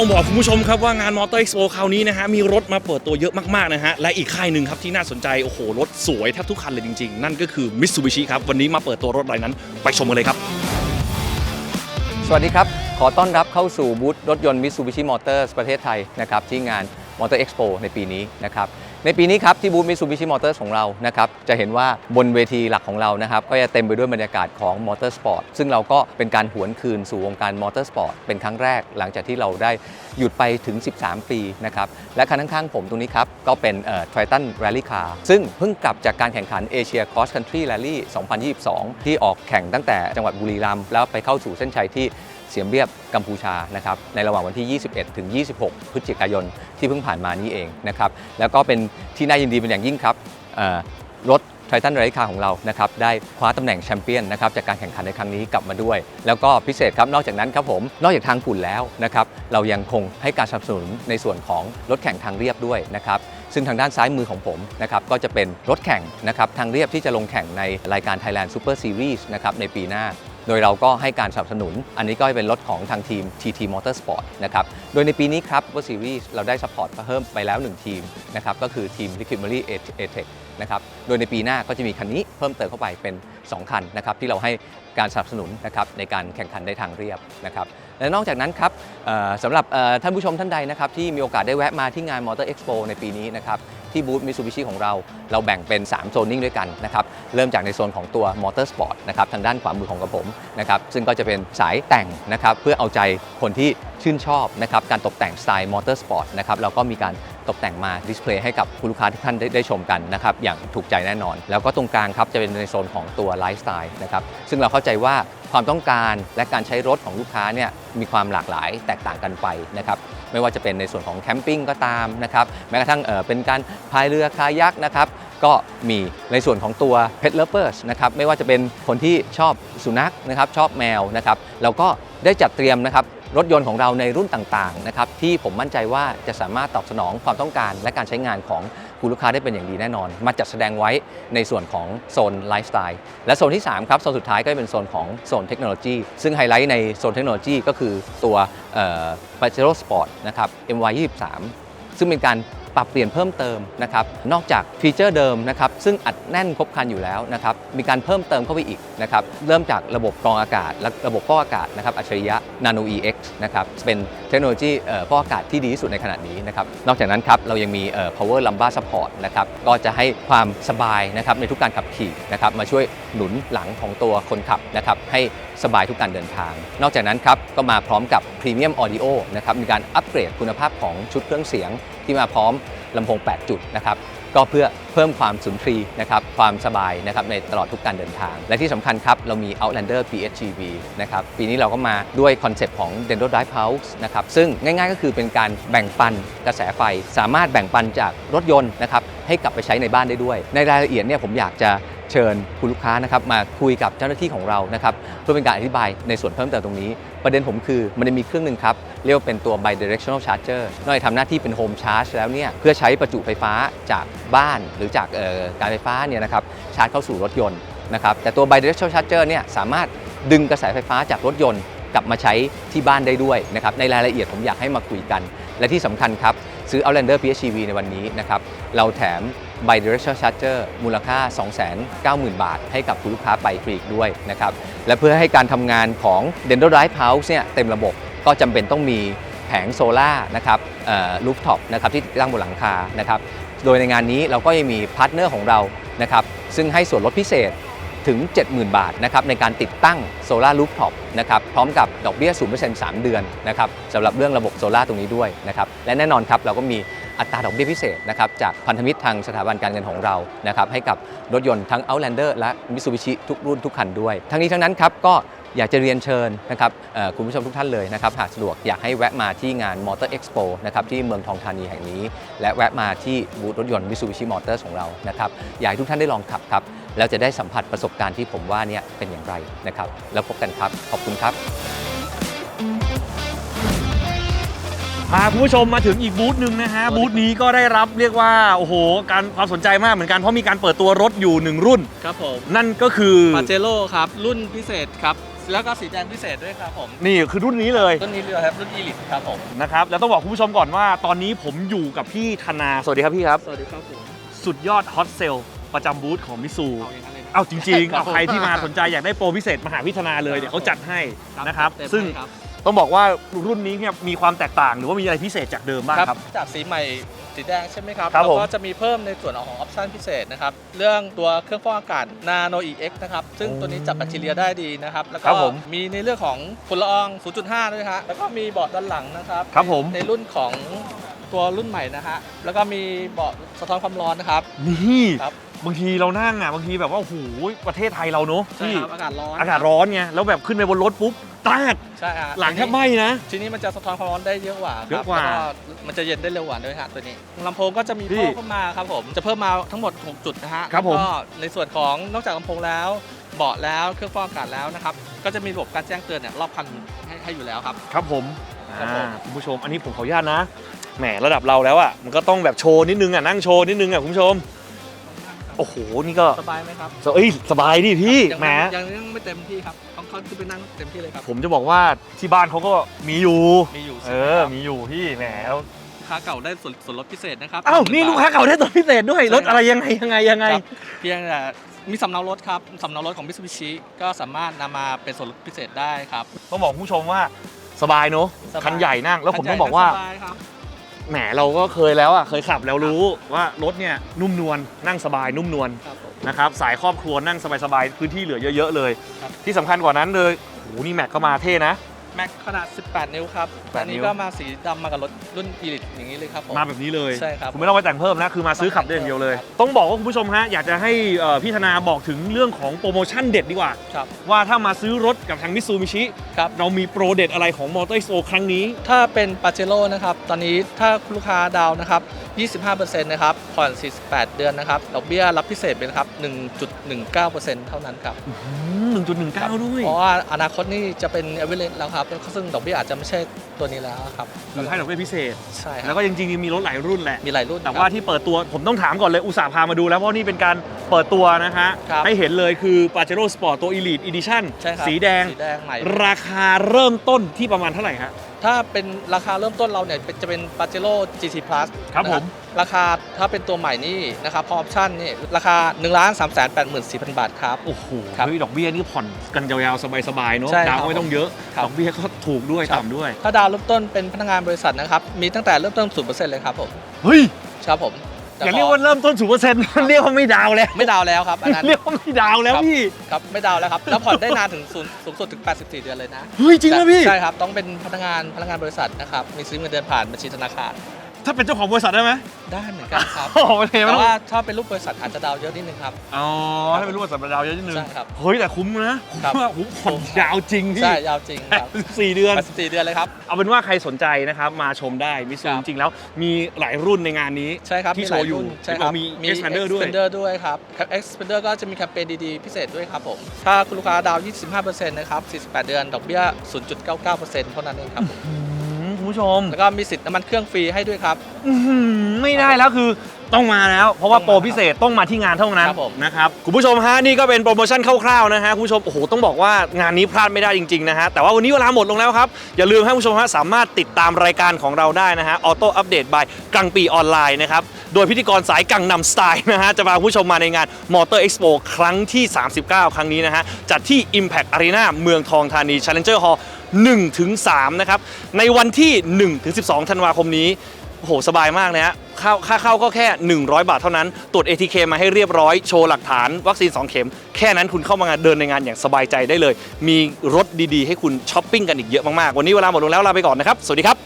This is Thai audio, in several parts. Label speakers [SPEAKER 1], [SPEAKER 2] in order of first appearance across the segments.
[SPEAKER 1] ต้องบอกคุณผู้ชมครับว่างานมอเตอร์เอ็กซ์โปคราวนี้นะฮะมีรถมาเปิดตัวเยอะมากๆนะฮะและอีกค่ายหนึ่งครับที่น่าสนใจโอ้โหรถสวยแทบทุกคันเลยจริงๆ นั่นก็คือ Mitsubishi ครับวันนี้มาเปิดตัวรถอะไรนั้น ไปชมกันเลยครับ
[SPEAKER 2] สวัสดีครับ ขอต้อนรับเข้าสู่บูธรถยนต์ Mitsubishi Motors ประเทศไทยนะครับที่งานมอเตอร์เอ็กซ์โปในปีนี้นะครับ ในปีนี้ครับที่บูธ Mitsubishi Motors ของเรานะครับจะเห็นว่าบนเวทีหลักของเรานะครับก็จะเต็มไปด้วยบรรยากาศของ Motor Sport ซึ่งเราก็เป็นการหวนคืนสู่วงการ Motor Sport เป็นครั้งแรก หลังจากที่เราได้หยุดไปถึง 13 ปีนะครับและคันข้างๆผมตรงนี้ครับก็เป็นเอ่อ Triton Rally Car ซึ่งเพิ่งกลับจากการแข่งขัน Asia Cross Country Rally 2022 ที่ออกแข่งตั้งแต่จังหวัดบุรีรัมย์แล้วไปเข้าสู่เส้นชัยที่ เสียมเรียบกัมพูชานะครับในระหว่างวันที่ 21 ถึง 26 พฤศจิกายนที่เพิ่งผ่านมานี้เองนะครับแล้วก็เป็นที่น่ายินดีเป็นอย่างยิ่งครับรถไททันไรคาของเรานะครับได้คว้าตำแหน่งแชมเปี้ยนนะครับจากการแข่งขันในครั้งนี้กลับมาด้วย แล้วก็พิเศษครับนอกจากนั้นครับผมนอกจากทางฝุ่นแล้วนะครับเรายังคงให้การสนับสนุนในส่วนของรถแข่งทางเรียบด้วยนะครับซึ่งทางด้านซ้ายมือของผมนะครับก็จะเป็นรถแข่งนะครับทางเรียบที่จะลงแข่งในรายการ Thailand Super Series นะครับในปีหน้า โดยเราก็ให้การสนับสนุน อันนี้ก็เป็นรถของทางทีม TT Motorsport นะครับ โดยในปีนี้ครับ World Series เราได้สปอร์ตเพิ่มไปแล้ว 1 ทีมนะครับ ก็คือทีม Liquid Memory a t e c นะครับ โดยในปีหน้าก็จะมีคันนี้เพิ่มเติมเข้าไปเป็น 2 คันนะครับที่เราให้การสนับสนุนนะครับในการแข่งขันในทางเรียบนะครับและนอกจากนั้นครับสำหรับท่านผู้ชมท่านใดนะครับที่มีโอกาสได้แวะมาที่งาน Motor Expo ในปีนี้นะครับที่บูธ Mitsubishi ของเรา เราแบ่งเป็น 3 โซนนิ่งด้วยกันนะครับเริ่มจากในโซนของตัว Motor Sport นะครับทางด้านขวามือของกระผมนะครับซึ่งก็จะเป็นสายแต่งนะครับเพื่อเอาใจคนที่ชื่นชอบนะครับการตกแต่งสไตล์ Motor Sport นะครับแล้วก็มีการ ตกแต่งมาดิสเพลย์ให้กับคุณลูกค้าทุกท่านได้ได้ชมกันนะครับอย่างถูกใจแน่นอน แล้วก็ตรงกลางครับจะเป็นในโซนของตัวไลฟ์สไตล์นะครับซึ่งเราเข้าใจว่าความต้องการและการใช้รถของลูกค้าเนี่ยมีความหลากหลายแตกต่างกันไปนะครับไม่ว่าจะเป็นในส่วนของแคมปิ้งก็ตามนะครับแม้กระทั่งเอ่อเป็นการพายเรือคายักนะครับก็มีในส่วนของตัว Pet Lovers นะครับไม่ว่าจะเป็นคนที่ชอบสุนัขนะครับชอบแมวนะครับเราก็ได้จัดเตรียมนะครับ รถยนต์ของเราในรุ่นต่างๆนะครับที่ผมมั่นใจว่าจะสามารถตอบสนองความต้องการ และการใช้งานของคุณลูกค้าได้เป็นอย่างดีแน่นอน มาจัดแสดงไว้ในส่วนของโซนไลฟ์สไตล์และโซนที่ 3 ครับโซนสุดท้ายก็เป็นโซนของโซนเทคโนโลยีซึ่งไฮไลท์ในโซนเทคโนโลยีก็คือตัวเอ่อ Pajero Sport นะครับ MY23 ซึ่งเป็นการ ปรับเปลี่ยนเพิ่มเติมนะครับนอกจากฟีเจอร์เดิมนะครับซึ่งอัดแน่นครบครันอยู่แล้วนะครับมีการเพิ่มเติมเข้าไปอีกนะครับเริ่มจากระบบกรองอากาศและระบบฟอกอากาศนะครับอัจฉริยะ Nano EX นะครับเป็นเทคโนโลยีพ่อฟอกอากาศที่ดีที่สุดในขณะนี้นะครับนอกจากนั้นครับเรายังมี power lumbar support นะครับก็จะให้ความสบายนะครับในทุกการขับขี่นะครับมาช่วยหนุนหลังของตัวคนขับนะครับให้สบายทุกการเดินทาง นอกจากนั้นครับก็มาพร้อมกับ Premium Audio นะครับมีการอัปเกรดคุณภาพของชุดเครื่องเสียง ที่มาพร้อมลำโพง 8 จุดนะครับก็เพื่อเพิ่มความสุนทรีนะครับความสบายนะครับในตลอดทุกการเดินทาง และที่สำคัญครับ เรามี Outlander PHEV นะครับปีนี้เราก็มาด้วยคอนเซปต์ของ Dendro Drive Pulse นะครับซึ่งง่ายๆก็คือเป็นการแบ่งปันกระแสไฟ สามารถแบ่งปันจากรถยนต์นะครับให้กลับไปใช้ในบ้านได้ด้วย ในรายละเอียดเนี่ยผมอยากจะ เชิญคุณลูกค้านะครับมาคุยกับเจ้าหน้าที่ของเรานะครับเพื่อเป็นการอธิบายในส่วนเพิ่มเติมตรงนี้ ประเด็นผมคือมันจะมีเครื่องหนึ่งครับ เรียกว่าเป็นตัว bidirectional charger นอกจากทำหน้าที่เป็น home charge แล้วเนี่ยเพื่อใช้ประจุไฟฟ้าจากบ้านหรือจากการไฟฟ้าเนี่ยนะครับชาร์จเข้าสู่รถยนต์นะครับแต่ตัว bidirectional charger เนี่ยสามารถดึงกระแสไฟฟ้าจากรถยนต์กลับมาใช้ที่บ้านได้ด้วยนะครับในรายละเอียดผมอยากให้มาคุยกัน และที่สำคัญครับ ซื้อ Outlander PHEV ในวันนี้นะครับเราแถม bidirectional charger มูลค่า 290,000 บาท ให้กับคุณลูกค้าไปฟรีด้วยนะครับ และเพื่อให้การทำงานของ Dendro Drive House เนี่ยเต็มระบบก็จำเป็นต้องมีแผงโซล่านะครับลูฟท็อปนะครับที่ติดตั้งบนหลังคานะครับ โดยในงานนี้เราก็ยังมีพาร์ทเนอร์ของเรานะครับซึ่งให้ส่วนลดพิเศษถึง 70,000 บาทนะครับในการติดตั้งโซลารูฟท็อปนะครับพร้อมกับดอกเบี้ย 0% 3 เดือนนะครับสำหรับเรื่องระบบโซลาตรงนี้ด้วยนะครับและแน่นอนครับเราก็มี อัตราดอกเบี้ยพิเศษนะครับจากพันธมิตรทางสถาบันการเงินของเรานะครับให้กับรถยนต์ทั้ง Outlander และ Mitsubishi ทุกรุ่นทุกคันด้วย ทั้งนี้ทั้งนั้นครับก็อยากจะเรียนเชิญนะครับคุณผู้ชมทุกท่านเลยนะครับหากสะดวกอยากให้แวะมาที่งาน Motor Expo นะครับที่เมืองทองธานีแห่งนี้ และแวะมาที่บูธรถยนต์ Mitsubishi Motors ของเรานะครับอยากให้ทุกท่านได้ลองขับครับแล้วจะได้สัมผัสประสบการณ์ที่ผมว่าเนี่ยเป็นอย่างไรนะครับแล้วพบกันครับขอบคุณครับ
[SPEAKER 1] พาคุณผู้ชมมาถึงอีกบูธหนึ่งนะฮะบูธนี้ก็ได้รับเรียกว่าโอ้โหการความสนใจมากเหมือนกันเพราะมีการเปิดตัวรถอยู่หนึ่งรุ่น
[SPEAKER 3] ครับผม
[SPEAKER 1] นั่นก็คือ
[SPEAKER 3] ปาเจโร่ครับ รุ่นพิเศษครับ แล้วก็สีแดงพิเศษด้วยครับผม
[SPEAKER 1] นี่คือรุ่นนี้เลย
[SPEAKER 3] รุ่นนี้เรือครับรุ่นอีลิทครับผม
[SPEAKER 1] นะครับแล้วต้องบอกคุณผู้ชมก่อนว่า ตอนนี้ผมอยู่กับพี่ธนาสวัสดีครับพี่ครับ
[SPEAKER 3] สวัสดีครับผม
[SPEAKER 1] สุดยอดฮอตเซลประจำบูธของมิซู
[SPEAKER 3] เอาอย่างนั้นเลยนะ
[SPEAKER 1] เอาจริงๆ
[SPEAKER 3] ครั
[SPEAKER 1] เอา
[SPEAKER 3] บผม
[SPEAKER 1] ใครที่มาสนใจอยากได้โปรพิเศษมาหาพี่ธนาเลยเดี๋ยวเขาจัดให้นะครับ
[SPEAKER 3] เต็ม
[SPEAKER 1] ซึ่ง
[SPEAKER 3] ให้ครับ
[SPEAKER 1] ต้องบอกว่ารุ่นนี้เนี่ยมีความแตกต่างหรือว่ามีอะไรพิเศษจากเดิมบ้างครับ
[SPEAKER 3] จากสีใหม่สีแดงใช่ไหมครับ
[SPEAKER 1] ครับ
[SPEAKER 3] เรา
[SPEAKER 1] ผม
[SPEAKER 3] ก็จะมีเพิ่มในส่วนของออปชันพิเศษนะครับ เรื่องตัวเครื่องฟอกอากาศ Nano EX นะครับ ซึ่ง
[SPEAKER 1] โอ้
[SPEAKER 3] ตัวนี้จับแบคทีเรียได้ดีนะครับ แล้ว
[SPEAKER 1] ครั
[SPEAKER 3] ก็
[SPEAKER 1] บผม
[SPEAKER 3] มีในเรื่องของฝุ่นละออง 0.5 ด้วยฮะแล้วก็มีเบาะด้านหลังนะครับ
[SPEAKER 1] ครับผม
[SPEAKER 3] ในรุ่นของตัวรุ่นใหม่นะฮะ แล้วก็มีเบาะสะท้อนความร้อนนะครับ
[SPEAKER 1] นี่
[SPEAKER 3] ครับ
[SPEAKER 1] บางทีเรานั่งอะบางทีแบบว่าโอ้โหประเทศไทยเราเนอะ
[SPEAKER 3] ใช่
[SPEAKER 1] ที่
[SPEAKER 3] ครับอากาศร้อน
[SPEAKER 1] อากาศร้อนไงแล้วแบบขึ้นไปบนรถปุ๊บตาก
[SPEAKER 3] ใช่ฮะ
[SPEAKER 1] หลังแทบไหม้นะ
[SPEAKER 3] ทีนี้มันจะสะท้อนความร้อนได้เยอะกว่าครับ
[SPEAKER 1] เยอะกว่า
[SPEAKER 3] แล้วมันจะเย็นได้เร็วกว่าด้วยฮะตัวนี้ลำโพงก็จะมี
[SPEAKER 1] พี่
[SPEAKER 3] เพิ่มเข้ามาครับผมจะเพิ่มมาทั้งหมด6จุดนะฮะ
[SPEAKER 1] ครับผม
[SPEAKER 3] แล้วก็ในส่วนของนอกจากลำโพงแล้ว เบาะแล้วเครื่องฟอกอากาศแล้วนะครับก็จะมีระบบการแจ้งเตือนเนี่ยรอบคันให้ให้อยู่แล้วครับ
[SPEAKER 1] ครับผม
[SPEAKER 3] ครับผม
[SPEAKER 1] อ่าคุณผู้ชมอันนี้ผมขออนุญาตนะแหมระดับเราแล้วอะมันก็ต้องแบบโชว์นิดนึงอะนั่งโชว์นิดนึงอะคุณผู้ชม โอ้โห นี่ก็
[SPEAKER 3] สบายไหมครับ
[SPEAKER 1] เอ้ยสบายดิพี่
[SPEAKER 3] ยัง
[SPEAKER 1] แหม
[SPEAKER 3] ยังยังไม่เต็มที่ครับต้องเขาขึ้นไปนั่งเต็มที่เลยครับ
[SPEAKER 1] ผมจะบอกว่าที่บ้านเขาก็มีอยู่
[SPEAKER 3] มีอยู่
[SPEAKER 1] เอ
[SPEAKER 3] ใช่ไหม
[SPEAKER 1] อ
[SPEAKER 3] ครับ
[SPEAKER 1] มีอยู่พี่แหมแล้ว
[SPEAKER 3] ลูกค้าเก่าได้ส่วนส่วนลดพิเศษนะครับ
[SPEAKER 1] อ้าว
[SPEAKER 3] 10,000
[SPEAKER 1] นี่ลูกค้าเก่าได้ตัวพิเศษด้วยรถอะไรยังไงยังไงยังไง
[SPEAKER 3] ครับเพียงแต่มีสำเนารถครับสำเนารถของ Mitsubishi ก็สามารถนำมาเป็นส่วนลดพิเศษได้ครับ
[SPEAKER 1] ต้องบอกคุณผู้ชมว่าสบายเนอะ
[SPEAKER 3] สบาย
[SPEAKER 1] คันใหญ่นั่งแล้วผม
[SPEAKER 3] คัน
[SPEAKER 1] ต้องบอกว่า แหมเราก็เคยแล้วอะเคยขับแล้วรู้ว่ารถเนี่ยนุ่มนวลนั่งสบายนุ่มนวล
[SPEAKER 3] ครับผม
[SPEAKER 1] นะครับสายครอบครัวนั่งสบายๆพื้นที่เหลือเยอะ ๆ เลย
[SPEAKER 3] ครับ
[SPEAKER 1] ที่สำคัญกว่านั้นเลยโอ้โหนี่แม็กก็มาเท่นะ
[SPEAKER 3] แม็กขนาด 18 นิ้วครับอันนี้ก็มาสีดำมากับรถรุ่น e ริตอย่างนี้เลยครับมา
[SPEAKER 1] แบบนี้เลย
[SPEAKER 3] ใช่ครับ
[SPEAKER 1] ผมไม่ต้องไปแต่งเพิ่มนะ คือมาซื้อขับได้อย่างเดียวเลย ต้องบอกว่าคุณผู้ชมฮะ อยากจะให้พี่ธนาบอกถึงเรื่องของโปรโมชั่นเด็ดดีกว่า
[SPEAKER 3] ครับ
[SPEAKER 1] ว่าถ้ามาซื้อรถกับทางมิซูมิชิ
[SPEAKER 3] ครับ
[SPEAKER 1] เรามีโปรเด็ดอะไรของมอเตอร์โซครั้งนี้
[SPEAKER 3] ถ้าเป็นปาเจโร่นะครับ ตอนนี้ถ้าลูกค้าดาวนะครับ 25%นะครับ ผ่อน 48 เดือนนะครับ ดอกเบี้ยรับพิเศษเป็นครับ 1.19%เท่านั้นครับ
[SPEAKER 1] 1.19 ด้วย
[SPEAKER 3] เพราะว่าอนาคตนี่จะเป็นเอเวอเรสต์แล้วครับ ซึ่งดอกเบี้ยอาจจะไม่ใช่ตัวนี้แล้วครับ
[SPEAKER 1] หรือให้ดอกเบี้ยพิเศษ
[SPEAKER 3] ใช่
[SPEAKER 1] แล้วก็จริงๆมีรถหลายรุ่นแหละ
[SPEAKER 3] มีหลายรุ่น
[SPEAKER 1] แต่ว่าที่เปิดตัวผมต้องถามก่อนเลย อุตส่าห์พามาดูแล้ว เพราะนี่เป็นการเปิดตัวนะฮะ ให้เห็นเลยคือปาเจโร่
[SPEAKER 3] สปอร์ต
[SPEAKER 1] ตัว Elite Edition
[SPEAKER 3] สีแดง
[SPEAKER 1] ราคาเริ่มต้นที่ประมาณเท่าไหร่ฮะ
[SPEAKER 3] ถ้าเป็นราคาเริ่มต้นเราเนี่ยเป็นจะเป็น Pajero GT Plus
[SPEAKER 1] ครับ
[SPEAKER 3] นะ
[SPEAKER 1] ผม
[SPEAKER 3] ราคาถ้าเป็นตัวใหม่นี่นะครับพร้อมออปชั่นนี่ราคา1 3 8 4 0 0 0 บาทครับ
[SPEAKER 1] โอ้โห
[SPEAKER 3] ครับ
[SPEAKER 1] เฮ้ยดอกเบี้ยนี่ผ่อนกันยาวๆ สบายๆ เนอะ
[SPEAKER 3] ใช่ครับ
[SPEAKER 1] ดาวน์ไม่ต้องเยอะ
[SPEAKER 3] ครับ
[SPEAKER 1] ดอกเบี้ยก็ถูกด้วย
[SPEAKER 3] ครับ
[SPEAKER 1] ต่ำด้วย
[SPEAKER 3] ถ้าดาวน์เริ่มต้นเป็นพนักงานบริษัทนะครับ มีตั้งแต่เริ่มต้น 0%เลยครับผม
[SPEAKER 1] เฮ้ย
[SPEAKER 3] ครับผมแต่
[SPEAKER 1] อย่า
[SPEAKER 3] พ
[SPEAKER 1] เรียกว่าเริ่มต้นศูนย์เปอร์เซ็นต์เรียกว่าไม่ดาวน์แล้ว
[SPEAKER 3] ไม่ดาวน์แล้วครับอันนั้น
[SPEAKER 1] เรียกว่าไม่ดาวน์แล้ว
[SPEAKER 3] ครับ
[SPEAKER 1] พี่
[SPEAKER 3] ครับไม่ดาวน์แล้วครับแล้วผ่อนได้นานถึงสูงสูงสุดถึง 84 เดือนเลยนะ
[SPEAKER 1] เฮ้ยจริงนะพี่
[SPEAKER 3] ใช่ครับต้องเป็นพนักงานพนักงานบริษัทนะครับมีซื้อเงินเดือนผ่านบัญชีธนาคาร
[SPEAKER 1] ถ้าเป็นเจ้าของบริษัทได้ไหม
[SPEAKER 3] ได้เหมือนกันครับ
[SPEAKER 1] โอ้โหไม่
[SPEAKER 3] แต่
[SPEAKER 1] ต้อง
[SPEAKER 3] ว่าถ้าเป็นรูปบริษัทอาจจะดาวน์เยอะนิดนึงครับ
[SPEAKER 1] อ๋อถ้าเป็นรูปบริษัทดาวน์เยอะนิดนึง
[SPEAKER 3] ใช่ครับ
[SPEAKER 1] เฮ้ยแต่คุ้มนะครับคุ้มว่าผมผ่อนยาวจริงพี่
[SPEAKER 3] ใช่ยาวจริงครับ
[SPEAKER 1] สี่เดือน
[SPEAKER 3] 84เดือนเลยครับ
[SPEAKER 1] เอาเป็นว่าใครสนใจนะครับมาชมได้มิซู
[SPEAKER 3] ครับ
[SPEAKER 1] จริงๆแล้วมีหลายรุ่นในงานนี้
[SPEAKER 3] ใช่ครับ
[SPEAKER 1] ที่
[SPEAKER 3] มีหลา
[SPEAKER 1] โชว์อยู่
[SPEAKER 3] รุ่นใช่ครับ
[SPEAKER 1] มี Expander ด้วย
[SPEAKER 3] Expander ด้วยครับ Expander ก็จะมีแคมเปญดีๆ พิเศษด้วยครับผม ถ้าคุณลูกค้าดาวน์25%นะครับ48 เดือน ดอกเบี้ย 0.99%เท่านั้นเองครับผม
[SPEAKER 1] อืมคุณ ผู้ชม
[SPEAKER 3] แล้วก็มีสิทธิ์น้ำมันเครื่องฟรีให้ด้วยครับ
[SPEAKER 1] อื้อหือไม่ได้แล้วคือต้องมาแล้ว เพราะว่า
[SPEAKER 3] ต้องมา
[SPEAKER 1] โปรพิเศษต้องมาที่งานเท่านั้น
[SPEAKER 3] ครับผม
[SPEAKER 1] นะครับคุณผู้ชมฮะนี่ก็เป็นโปรโมชั่นคร่าวๆนะฮะคุณผู้ชมโอ้โหต้องบอกว่างานนี้พลาดไม่ได้จริงๆนะฮะแต่ว่าวันนี้เวลาหมดลงแล้วครับอย่าลืมให้คุณผู้ชมฮะสามารถติดตามรายการของเราได้นะฮะออโต้อัปเดตบายกังปีออนไลน์นะครับโดยพิธีกรสายกังนำสไตล์นะฮะจะพาคุณผู้ชมมาในงานมอเตอร์เอ็กซ์โปครั้งที่ 39 ครั้งนี้นะฮะจัดที่ Impact Arena เมืองทองธานี Challenger Hall 1ถึง3นะครับ ในวันที่1ถึง12 ธันวาคมนี้โอ้โห สบายมากเลยฮะค่าค่าเข้าก็แค่ 100 บาทเท่านั้น ตรวจ ATK มาให้เรียบร้อย โชว์หลักฐาน วัคซีน 2 เข็ม แค่นั้นคุณเข้ามางานเดินในงานอย่างสบายใจได้เลย มีรถดีๆ ให้คุณช้อปปิ้งกันอีกเยอะมากๆ วันนี้เวลาหมดลงแล้วลาไปก่อนนะครับ สวัสดีครับ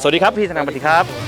[SPEAKER 1] สวัสดีครับ พี่ธนาปฏิครับ